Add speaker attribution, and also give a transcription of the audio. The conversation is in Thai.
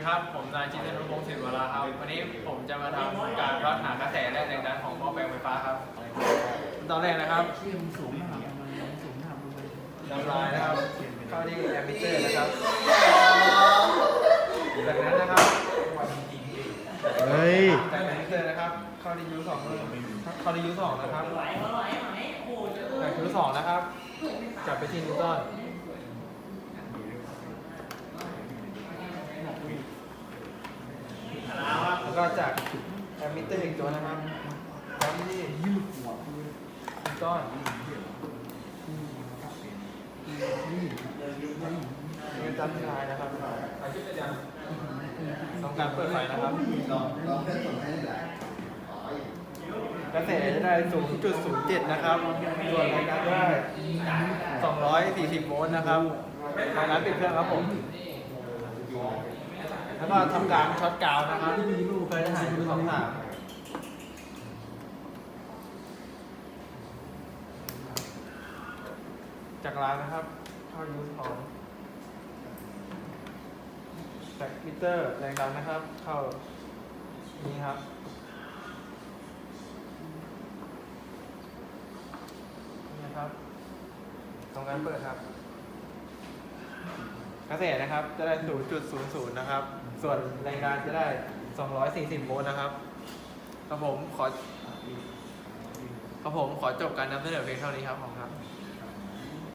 Speaker 1: ดีครับ ผมนายจิตรนุพงศ์ศิลป์วราครับ วันนี้ผมจะมาทำการวัดหากระแสและแรงดันของหม้อแปลงไฟฟ้าครับตอนแรกนะครับ
Speaker 2: เชื่อมสูงหนาทำไมสูงหนาทำไม
Speaker 1: นำลายนะครับ เข้าที่แอมมิเตอร์นะครับจากนั้นนะครับ
Speaker 3: เฮ้ย
Speaker 1: จากแอมมิเตอร์นะครับ เข้าที่ยูสองเข้าที่ยูสองนะครับจากยูสองนะครับจับไปที่นิวตันแล้วก็ จากแอมมิเตอร์อีกตัวนะครับจับไปที่
Speaker 2: ยืดหัวคือ
Speaker 1: นิวตัน
Speaker 2: นี่
Speaker 1: นี่ก็จับที่ลายนะครับต้องการเปิดไฟนะครับกระแสจะได้ 0.07 นะครับ ส่วนแรงดันได้ 240 โวลต์นะครับทางนั้นปิดเครื่องครับผม แล้วก็ทำการช็อตกาวนะครับเพื่อจะหายูสองสามจากร้านนะครับเข้ายูสองจากมิเตอร์แรงดันนะครับ เข้านี้ครับนี่ครับ ตรงนั้นเปิดครับ กระแสนะครับจะได้ 0.00 นะครับ ส่วนแรงดันจะได้ 240 โวลต์นะครับครับผมขอครับผมขอจบการนำเสนอเพียงเท่านี้ครับผมครับ